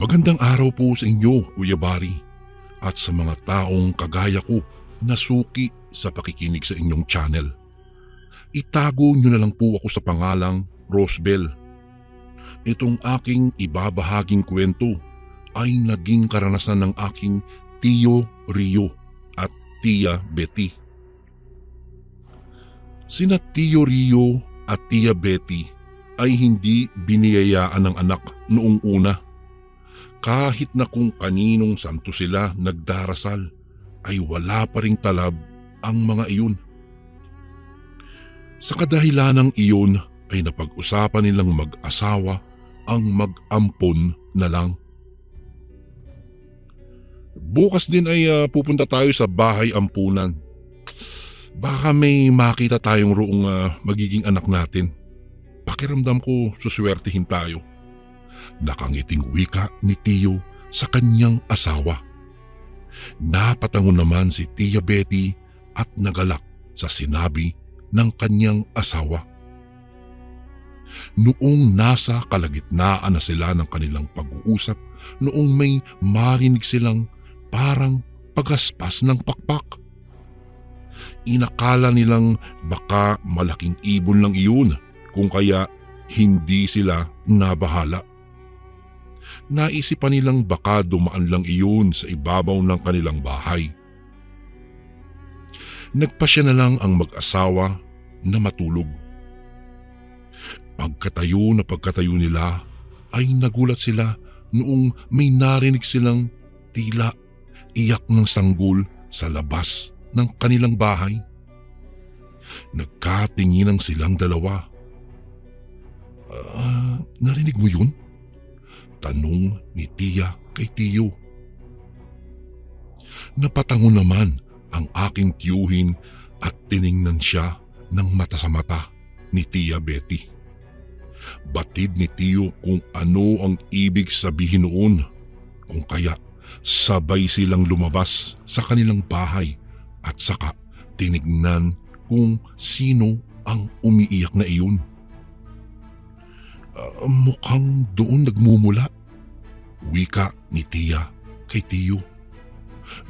Magandang araw po sa inyo, Kuya Bari, at sa mga taong kagaya ko na suki sa pakikinig sa inyong channel. Itago nyo na lang po ako sa pangalang Rosebell. Itong aking ibabahaging kwento ay naging karanasan ng aking tiyo Rio at tiya Betty. Sina tiyo Rio at tiya Betty ay hindi biniyayaan ng anak noong una kahit na kung kaninong santo sila nagdarasal, ay wala pa ring talab ang mga iyon. Sa kadahilanang iyon ay napag-usapan nilang mag-asawa ang mag-ampon na lang. Bukas din ay uh, pupunta tayo sa bahay ampunan. Baka may makita tayong roong uh, magiging anak natin. Pakiramdam ko suswertihin tayo nakangiting wika ni Tiyo sa kanyang asawa. Napatango naman si Tia Betty at nagalak sa sinabi ng kanyang asawa. Noong nasa kalagitnaan na sila ng kanilang pag-uusap, noong may marinig silang parang pagaspas ng pakpak. Inakala nilang baka malaking ibon lang iyon kung kaya hindi sila nabahala. Naisipan nilang baka dumaan lang iyon sa ibabaw ng kanilang bahay. Nagpasya na lang ang mag-asawa na matulog. Pagkatayo na pagkatayo nila ay nagulat sila noong may narinig silang tila iyak ng sanggol sa labas ng kanilang bahay. Nagkatinginan silang dalawa. Uh, narinig mo yun? Tanong ni Tia kay Tiyo. Napatango naman ang aking tiyuhin at tiningnan siya ng mata sa mata ni Tia Betty. Batid ni Tiyo kung ano ang ibig sabihin noon kung kaya sabay silang lumabas sa kanilang bahay at saka tinignan kung sino ang umiiyak na iyon. Uh, mukhang doon nagmumula. Wika ni Tia kay Tiyo.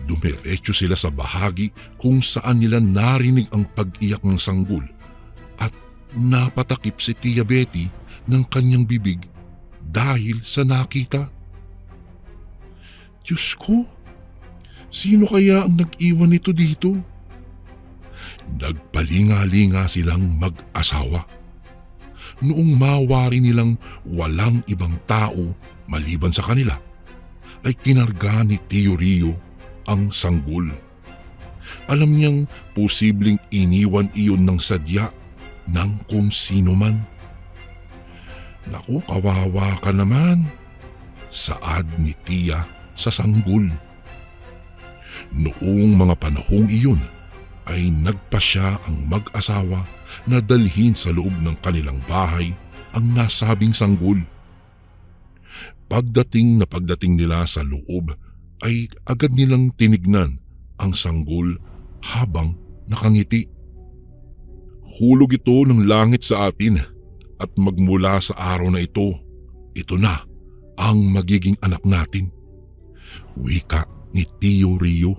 Dumiretso sila sa bahagi kung saan nila narinig ang pag-iyak ng sanggol at napatakip si Tia Betty ng kanyang bibig dahil sa nakita. Diyos ko, sino kaya ang nag-iwan nito dito? Nagpalinga-linga silang mag-asawa noong mawari nilang walang ibang tao maliban sa kanila, ay kinarga ni Tio Rio ang sanggol. Alam niyang posibleng iniwan iyon ng sadya ng kung sino man. Naku, kawawa ka naman. Saad ni Tia sa sanggol. Noong mga panahong iyon ay nagpasya ang mag-asawa na dalhin sa loob ng kanilang bahay ang nasabing sanggol. Pagdating na pagdating nila sa loob ay agad nilang tinignan ang sanggol habang nakangiti. Hulog ito ng langit sa atin at magmula sa araw na ito, ito na ang magiging anak natin. Wika ni Tio Rio.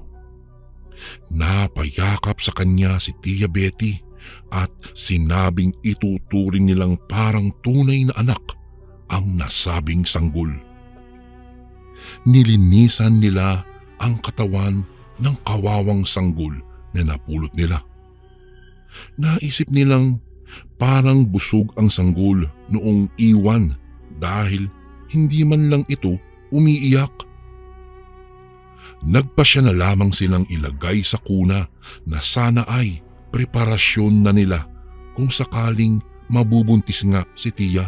Napayakap sa kanya si Tia Betty at sinabing ituturing nilang parang tunay na anak ang nasabing sanggol. Nilinisan nila ang katawan ng kawawang sanggol na napulot nila. Naisip nilang parang busog ang sanggol noong iwan dahil hindi man lang ito umiiyak. Nagpasya na lamang silang ilagay sa kuna na sana ay preparasyon na nila kung sakaling mabubuntis nga si Tia.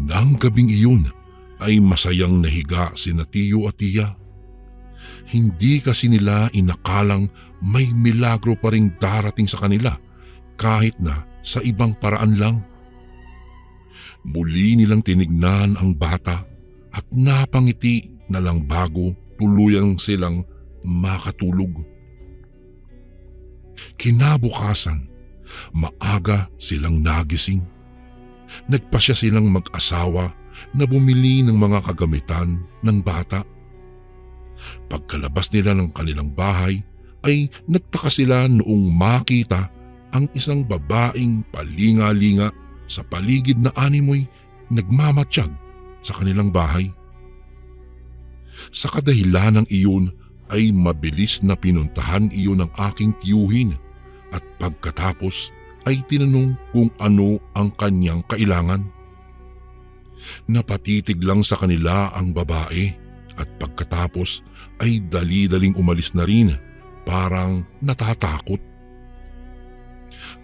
Nang gabing iyon ay masayang nahiga si Tiyo at Tia. Hindi kasi nila inakalang may milagro pa ring darating sa kanila kahit na sa ibang paraan lang. Muli nilang tinignan ang bata at napangiti na lang bago tuluyang silang makatulog. Kinabukasan, maaga silang nagising. Nagpasya silang mag-asawa na bumili ng mga kagamitan ng bata. Pagkalabas nila ng kanilang bahay ay nagtaka sila noong makita ang isang babaeng palinga-linga sa paligid na animoy nagmamatsyag sa kanilang bahay. Sa kadahilan ng iyon ay mabilis na pinuntahan iyon ng aking tiyuhin at pagkatapos ay tinanong kung ano ang kanyang kailangan. Napatitig lang sa kanila ang babae at pagkatapos ay dali-daling umalis na rin parang natatakot.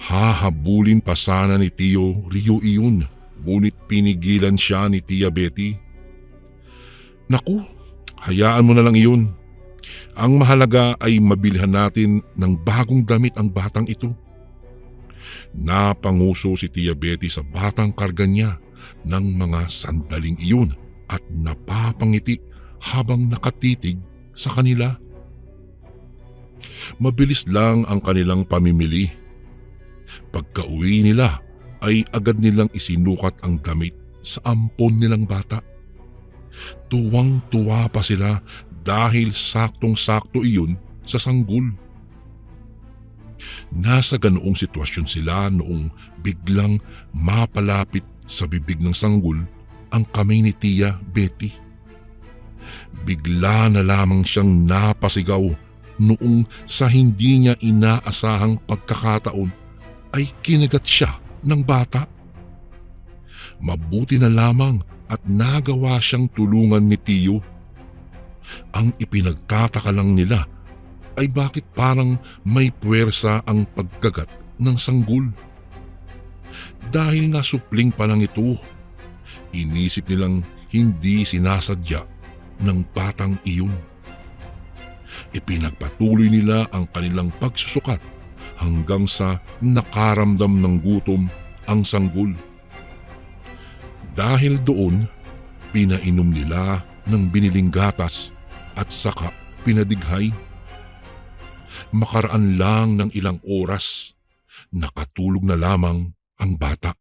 Hahabulin pa sana ni Tio Rio iyon ngunit pinigilan siya ni Tia Betty. Naku, hayaan mo na lang iyon. Ang mahalaga ay mabilhan natin ng bagong damit ang batang ito. Napanguso si Tia Betty sa batang karga niya ng mga sandaling iyon at napapangiti habang nakatitig sa kanila. Mabilis lang ang kanilang pamimili. Pagka-uwi nila ay agad nilang isinukat ang damit sa ampon nilang bata. Tuwang-tuwa pa sila dahil saktong-sakto iyon sa sanggol. Nasa ganoong sitwasyon sila noong biglang mapalapit sa bibig ng sanggol ang kamay ni Tia Betty. Bigla na lamang siyang napasigaw noong sa hindi niya inaasahang pagkakataon ay kinagat siya ng bata. Mabuti na lamang at nagawa siyang tulungan ni Tiyo. Ang ipinagtataka lang nila ay bakit parang may puwersa ang pagkagat ng sanggol. Dahil nga supling pa lang ito, inisip nilang hindi sinasadya ng batang iyon. Ipinagpatuloy nila ang kanilang pagsusukat hanggang sa nakaramdam ng gutom ang sanggol. Dahil doon, pinainom nila ng biniling gatas at saka pinadighay. Makaraan lang ng ilang oras, nakatulog na lamang ang bata.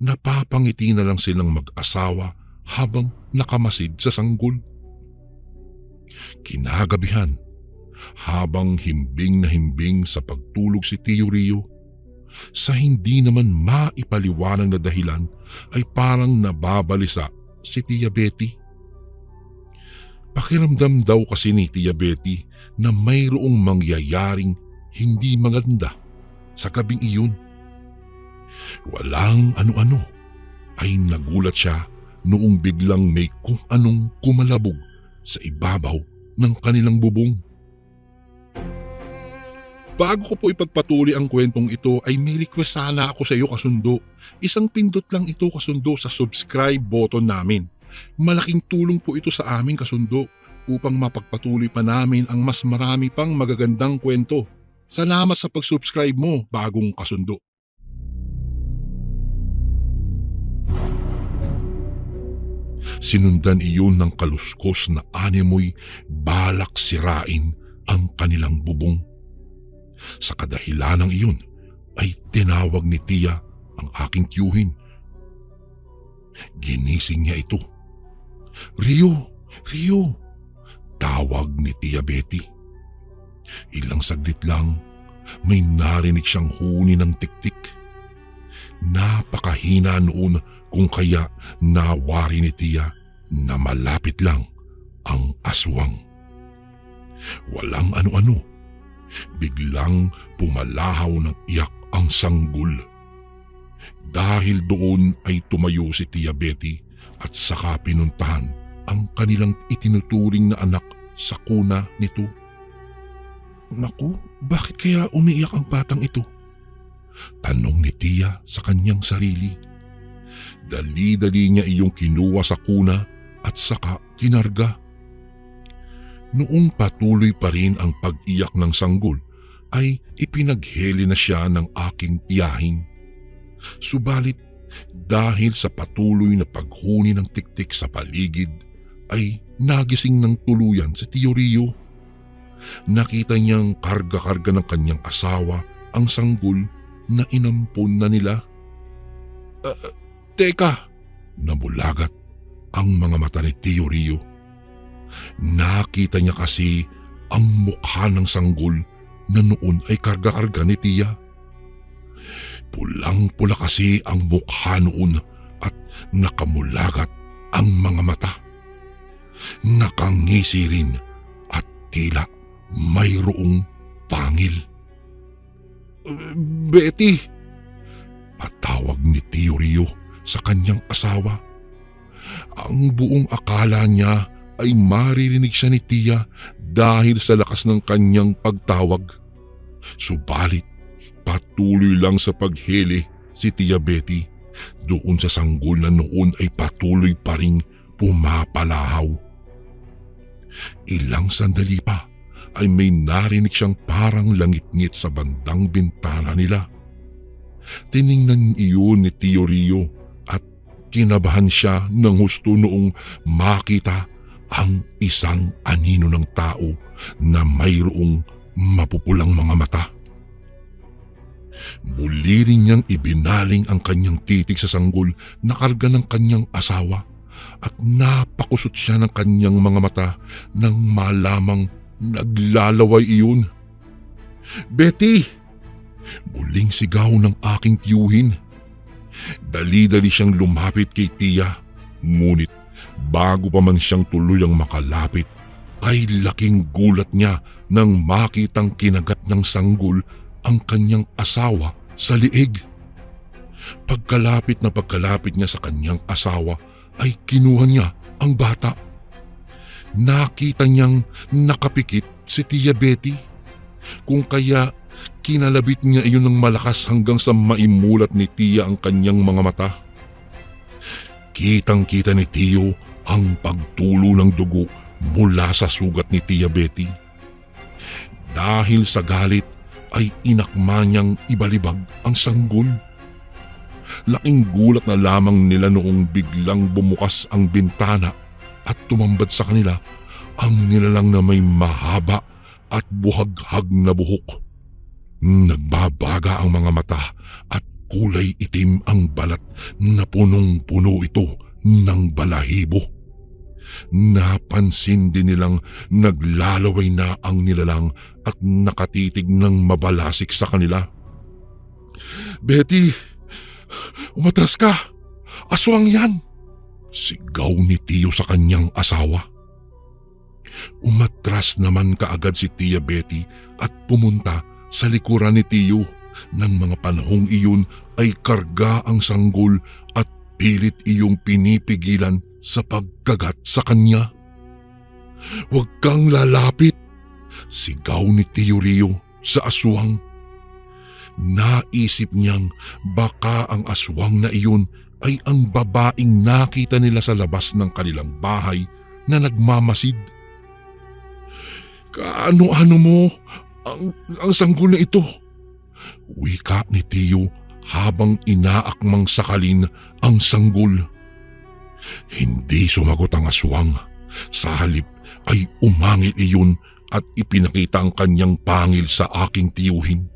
Napapangiti na lang silang mag-asawa habang nakamasid sa sanggol. Kinagabihan, habang himbing na himbing sa pagtulog si Tio Rio, sa hindi naman maipaliwanag na dahilan ay parang nababalisa si Tia Betty. Pakiramdam daw kasi ni Tia Betty na mayroong mangyayaring hindi maganda sa gabing iyon. Walang ano-ano ay nagulat siya noong biglang may kung anong kumalabog sa ibabaw ng kanilang bubong. Bago ko po ipagpatuloy ang kwentong ito ay may request sana ako sa iyo kasundo. Isang pindot lang ito kasundo sa subscribe button namin. Malaking tulong po ito sa amin kasundo upang mapagpatuloy pa namin ang mas marami pang magagandang kwento. Salamat sa pag-subscribe mo bagong kasundo. Sinundan iyon ng kaluskos na animoy balak sirain ang kanilang bubong. Sa kadahilanang iyon ay tinawag ni Tia ang aking tiyuhin. Ginising niya ito. Rio! Rio! Tawag ni Tia Betty. Ilang saglit lang, may narinig siyang huni ng tiktik. Napakahina noon kung kaya nawari ni Tia na malapit lang ang aswang. Walang ano-ano Biglang pumalahaw ng iyak ang sanggol. Dahil doon ay tumayo si Tia Betty at saka pinuntahan ang kanilang itinuturing na anak sa kuna nito. Naku, bakit kaya umiiyak ang batang ito? Tanong ni Tia sa kanyang sarili. Dali-dali niya iyong kinuha sa kuna at saka kinarga. Noong patuloy pa rin ang pag-iyak ng sanggol ay ipinagheli na siya ng aking tiyahin. Subalit dahil sa patuloy na paghuni ng tiktik sa paligid ay nagising ng tuluyan si Tio Rio. Nakita niyang karga-karga ng kanyang asawa ang sanggol na inampon na nila. "Ah, teka, namulagat ang mga mata ni Tio Rio. Nakita niya kasi ang mukha ng sanggol na noon ay karga-karga ni Tia. Pulang-pula kasi ang mukha noon at nakamulagat ang mga mata. Nakangisi rin at tila mayroong pangil. Betty! Patawag ni Tio Rio sa kanyang asawa. Ang buong akala niya ay maririnig siya ni Tia dahil sa lakas ng kanyang pagtawag. Subalit, patuloy lang sa paghili si Tia Betty doon sa sanggol na noon ay patuloy pa ring pumapalahaw. Ilang sandali pa ay may narinig siyang parang langit-ngit sa bandang bintana nila. Tiningnan iyon ni Tio Rio at kinabahan siya ng husto noong makita ang isang anino ng tao na mayroong mapupulang mga mata. Muli rin niyang ibinaling ang kanyang titig sa sanggol na karga ng kanyang asawa at napakusot siya ng kanyang mga mata nang malamang naglalaway iyon. Betty! Muling sigaw ng aking tiyuhin. Dali-dali siyang lumapit kay Tia, ngunit bago pa man siyang tuluyang makalapit, ay laking gulat niya nang makitang kinagat ng sanggol ang kanyang asawa sa liig. Pagkalapit na pagkalapit niya sa kanyang asawa ay kinuha niya ang bata. Nakita niyang nakapikit si Tia Betty. Kung kaya kinalabit niya iyon ng malakas hanggang sa maimulat ni Tia ang kanyang mga mata. Kitang kita ni Tio ang pagtulo ng dugo mula sa sugat ni Tia Betty. Dahil sa galit ay inakma niyang ibalibag ang sanggol. Laking gulat na lamang nila noong biglang bumukas ang bintana at tumambad sa kanila ang nilalang na may mahaba at buhaghag na buhok. Nagbabaga ang mga mata at kulay itim ang balat na punong-puno ito ng balahibo. Napansin din nilang naglalaway na ang nilalang at nakatitig ng mabalasik sa kanila. Betty, umatras ka! Aswang yan! Sigaw ni Tio sa kanyang asawa. Umatras naman kaagad si Tia Betty at pumunta sa likuran ni Tio. Nang mga panahong iyon ay karga ang sanggol at pilit iyong pinipigilan sa pagkagat sa kanya. Huwag kang lalapit, sigaw ni Tio Rio sa aswang. Naisip niyang baka ang aswang na iyon ay ang babaeng nakita nila sa labas ng kanilang bahay na nagmamasid. Kaano-ano mo ang, ang sanggol na ito? Wika ni Tio habang inaakmang sakalin ang sanggol. Hindi sumagot ang aswang. Sa halip ay umangil iyon at ipinakita ang kanyang pangil sa aking tiyuhin.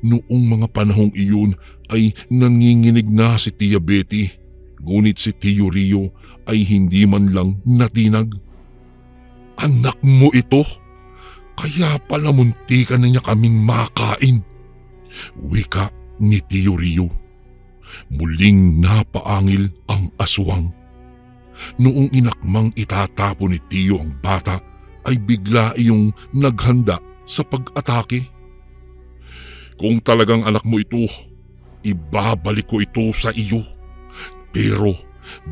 Noong mga panahong iyon ay nanginginig na si Tia Betty, ngunit si Tio Rio ay hindi man lang natinag. Anak mo ito? Kaya pala muntikan na niya kaming makain. Wika ni Tio Rio. Muling napaangil ang aswang. Noong inakmang itatapon ni Tio ang bata ay bigla iyong naghanda sa pag-atake. Kung talagang anak mo ito, ibabalik ko ito sa iyo. Pero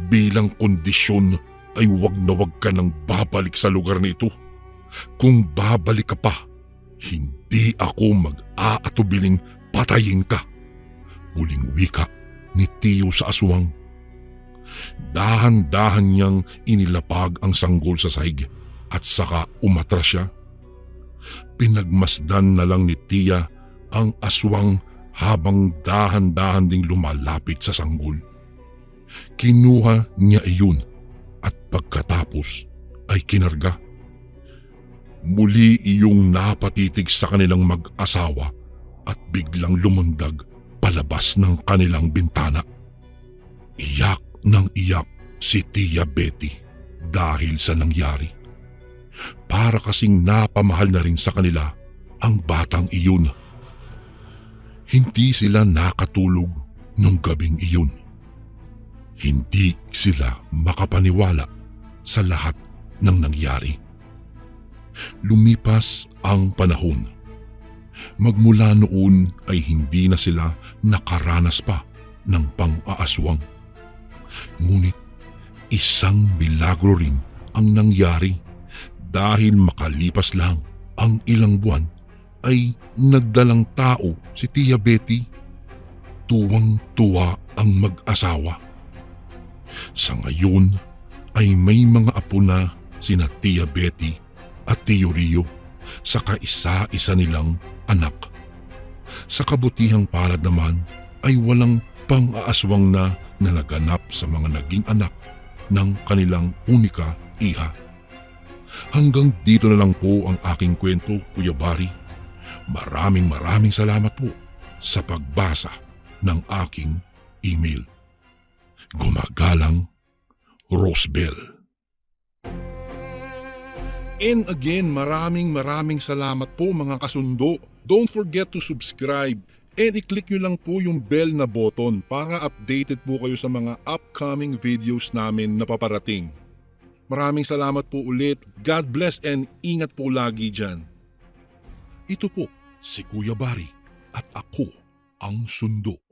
bilang kondisyon ay wag na wag ka nang babalik sa lugar na ito. Kung babalik ka pa, hindi ako mag-aatubiling patayin ka. Muling wika ni Tiyo sa aswang. Dahan-dahan niyang inilapag ang sanggol sa saig at saka umatras siya. Pinagmasdan na lang ni Tia ang aswang habang dahan-dahan ding lumalapit sa sanggol. Kinuha niya iyon at pagkatapos ay kinarga. Muli iyong napatitig sa kanilang mag-asawa at biglang lumundag palabas ng kanilang bintana. Iyak ng iyak si Tia Betty dahil sa nangyari. Para kasing napamahal na rin sa kanila ang batang iyon. Hindi sila nakatulog nung gabing iyon. Hindi sila makapaniwala sa lahat ng nangyari. Lumipas ang panahon. Magmula noon ay hindi na sila nakaranas pa ng pang-aaswang. Ngunit isang milagro rin ang nangyari dahil makalipas lang ang ilang buwan ay nagdalang tao si Tia Betty. Tuwang-tuwa ang mag-asawa. Sa ngayon ay may mga apo na sina Tia Betty at Tio Rio sa kaisa-isa nilang anak. Sa kabutihang palad naman ay walang pang-aaswang na na naganap sa mga naging anak ng kanilang unika iha. Hanggang dito na lang po ang aking kwento, Kuya Bari. Maraming maraming salamat po sa pagbasa ng aking email. Gumagalang Rosebell. And again, maraming maraming salamat po mga kasundo. Don't forget to subscribe and i-click nyo lang po yung bell na button para updated po kayo sa mga upcoming videos namin na paparating. Maraming salamat po ulit. God bless and ingat po lagi dyan. Ito po si Kuya Bari at ako ang sundo.